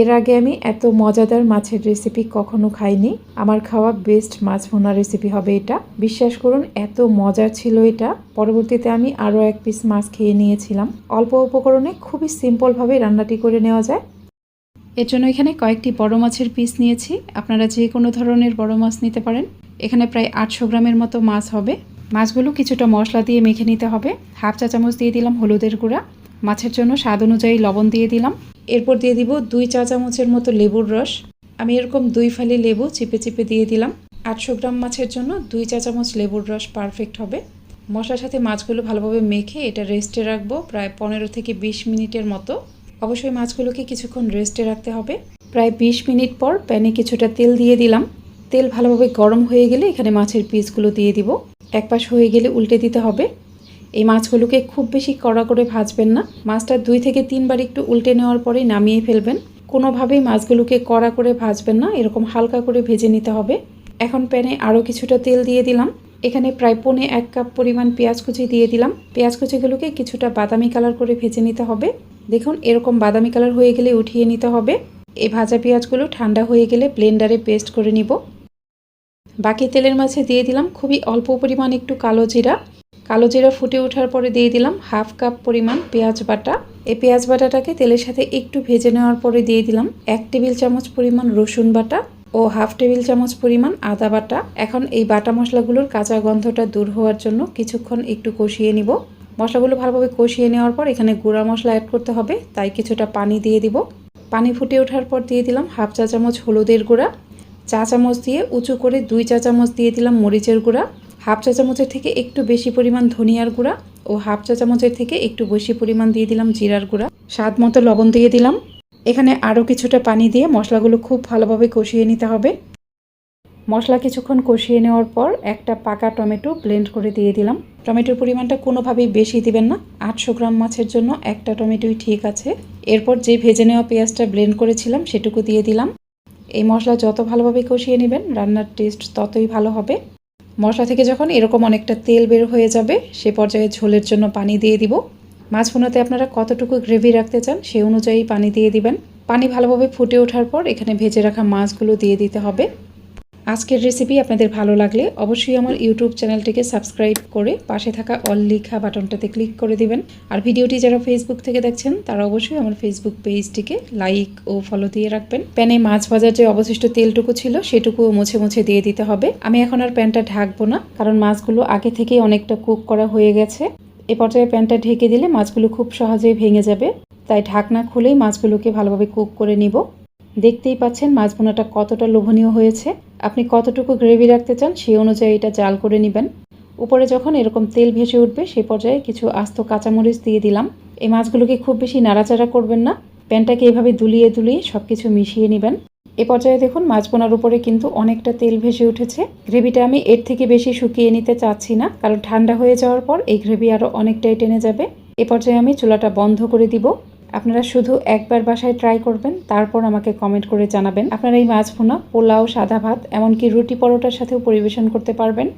এর আগে আমি এত মজাদার মাছের রেসিপি কখনো খাইনি। আমার খাওয়া বেস্ট মাছ ভোনা রেসিপি হবে এটা। বিশ্বাস করুন, এত মজার ছিল এটা। পরবর্তীতে আমি আরও এক পিস মাছ খেয়ে নিয়েছিলাম। অল্প উপকরণে খুবই সিম্পলভাবে রান্নাটি করে নেওয়া যায়। এর জন্য এখানে কয়েকটি বড় মাছের পিস নিয়েছি। আপনারা যে কোনো ধরনের বড় মাছ নিতে পারেন। এখানে প্রায় আটশো গ্রামের মতো মাছ হবে। মাছগুলো কিছুটা মশলা দিয়ে মেখে নিতে হবে। হাফ চা চামচ দিয়ে দিলাম হলুদের গুঁড়া। মাছের জন্য স্বাদ অনুযায়ী লবণ দিয়ে দিলাম। এরপর দিয়ে দিব দুই চা চামচের মতো লেবুর রস। আমি এরকম দুই ফালি লেবু চিপে চিপে দিয়ে দিলাম। আটশো গ্রাম মাছের জন্য দুই চা চামচ লেবুর রস পারফেক্ট হবে। মশলার সাথে মাছগুলো ভালোভাবে মেখে এটা রেস্টে রাখব প্রায় পনেরো থেকে বিশ মিনিটের মতো। অবশ্যই মাছগুলোকে কিছুক্ষণ রেস্টে রাখতে হবে। প্রায় বিশ মিনিট পর প্যানে কিছুটা তেল দিয়ে দিলাম। তেল ভালোভাবে গরম হয়ে গেলে এখানে মাছের পিসগুলো দিয়ে দিব। এক পাশ হয়ে গেলে উল্টে দিতে হবে। এই মাছগুলোকে খুব বেশি কড়া করে ভাজবেন না। মাছটা দুই থেকে তিনবার একটু উল্টে নেওয়ার পরেই নামিয়ে ফেলবেন। কোনোভাবেই মাছগুলোকে কড়া করে ভাজবেন না, এরকম হালকা করে ভেজে নিতে হবে। এখন প্যানে আরও কিছুটা তেল দিয়ে দিলাম। এখানে প্রায় পনে এক কাপ পরিমাণ পেঁয়াজ কুচি দিয়ে দিলাম। পেঁয়াজ কুচিগুলোকে কিছুটা বাদামি কালার করে ভেজে নিতে হবে। দেখুন, এরকম বাদামি কালার হয়ে গেলে উঠিয়ে নিতে হবে। এই ভাজা পেঁয়াজগুলো ঠান্ডা হয়ে গেলে ব্লেন্ডারে পেস্ট করে নিব। বাকি তেলের মাঝে দিয়ে দিলাম খুবই অল্প পরিমাণ একটু কালো জিরা। কালো জিরা ফুটে ওঠার পরে দিয়ে দিলাম হাফ কাপ পরিমাণ পেঁয়াজ বাটা। এই পেঁয়াজ বাটাটাকে তেলের সাথে একটু ভেজে নেওয়ার পরে দিয়ে দিলাম এক টেবিল চামচ পরিমাণ রসুন বাটা ও হাফ টেবিল চামচ পরিমাণ আদা বাটা। এখন এই বাটা মশলাগুলোর কাঁচা গন্ধটা দূর হওয়ার জন্য কিছুক্ষণ একটু কষিয়ে নিব। মশলাগুলো ভালোভাবে কষিয়ে নেওয়ার পর এখানে গুঁড়া মশলা অ্যাড করতে হবে, তাই কিছুটা পানি দিয়ে দিব। পানি ফুটে ওঠার পর দিয়ে দিলাম হাফ চা চামচ হলুদের গুঁড়া, চা চামচ দিয়ে উঁচু করে দুই চা চামচ দিয়ে দিলাম মরিচের গুঁড়া। হাফ চা চামচের থেকে একটু বেশি পরিমাণ ধনিয়ার গুঁড়া ও হাফ চা চামচের থেকে একটু বেশি পরিমাণ দিয়ে দিলাম জিরার গুঁড়া। স্বাদ মতো লবণ দিয়ে দিলাম। এখানে আরও কিছুটা পানি দিয়ে মশলাগুলো খুব ভালোভাবে কষিয়ে নিতে হবে। মশলা কিছুক্ষণ কষিয়ে নেওয়ার পর একটা পাকা টমেটো ব্লেন্ড করে দিয়ে দিলাম। টমেটোর পরিমাণটা কোনোভাবেই বেশি দিবেন না। আটশো গ্রাম মাছের জন্য একটা টমেটোই ঠিক আছে। এরপর যে ভেজে নেওয়া পেঁয়াজটা ব্লেন্ড করেছিলাম সেটুকু দিয়ে দিলাম। এই মশলা যত ভালোভাবে কষিয়ে নেবেন, রান্নার টেস্ট ততই ভালো হবে। মশলা থেকে যখন এরকম অনেকটা তেল বের হয়ে যাবে, সে পর্যায়ে ঝোলের জন্য পানি দিয়ে দিব। মাছ ভুনাতে আপনারা কতটুকু গ্রেভি রাখতে চান সেই অনুযায়ী পানি দিয়ে দিবেন। পানি ভালোভাবে ফুটে ওঠার পর এখানে ভেজে রাখা মাছগুলো দিয়ে দিতে হবে। আজকের রেসিপি আপনাদের ভালো লাগলে অবশ্যই আমার ইউটিউব চ্যানেলটিকে সাবস্ক্রাইব করে পাশে থাকা অল লেখা বাটনটাতে ক্লিক করে দিবেন। আর ভিডিওটি যারা ফেসবুক থেকে দেখছেন, তারা অবশ্যই আমার ফেসবুক পেজটিকে লাইক ও ফলো দিয়ে রাখবেন। প্যানে মাছ ভাজার যে অবশিষ্ট তেলটুকু ছিল, সেটুকুও মুছে মুছে দিয়ে দিতে হবে। আমি এখন আর প্যানটা ঢাকবো না, কারণ মাছগুলো আগে থেকেই অনেকটা কুক করা হয়ে গেছে। এ পর্যায়ে প্যানটা ঢেকে দিলে মাছগুলো খুব সহজেই ভেঙে যাবে। তাই ঢাকনা খুলেই মাছগুলোকে ভালোভাবে কুক করে নিব। দেখতেই পাচ্ছেন মাছ বোনাটা কতটা লোভনীয় হয়েছে। আপনি কতটুকু গ্রেভি রাখতে চান সেই অনুযায়ী এটা জাল করে নেবেন। উপরে যখন এরকম তেল ভেসে উঠবে সে পর্যায়ে কিছু আস্ত কাঁচামরিচ দিয়ে দিলাম। এই মাছগুলোকে খুব বেশি নাড়াচাড়া করবেন না। প্যানটাকে এভাবে দুলিয়ে দুলিয়ে সব কিছু মিশিয়ে নেবেন। এ পর্যায়ে দেখুন মাছ বোনার উপরে কিন্তু অনেকটা তেল ভেসে উঠেছে। গ্রেভিটা আমি এর থেকে বেশি শুকিয়ে নিতে চাচ্ছি না, কারণ ঠান্ডা হয়ে যাওয়ার পর এই গ্রেভি আরও অনেকটাই টেনে যাবে। এ পর্যায়ে আমি চুলাটা বন্ধ করে দিব। আপনারা শুধু একবার বাসায় ট্রাই করবেন, তারপর আমাকে কমেন্ট করে জানাবেন। আপনারা এই মাছ ভুনা, পোলাও, সাদা ভাত, এমনকি রুটি পরোটার সাথেও পরিবেশন করতে পারবেন।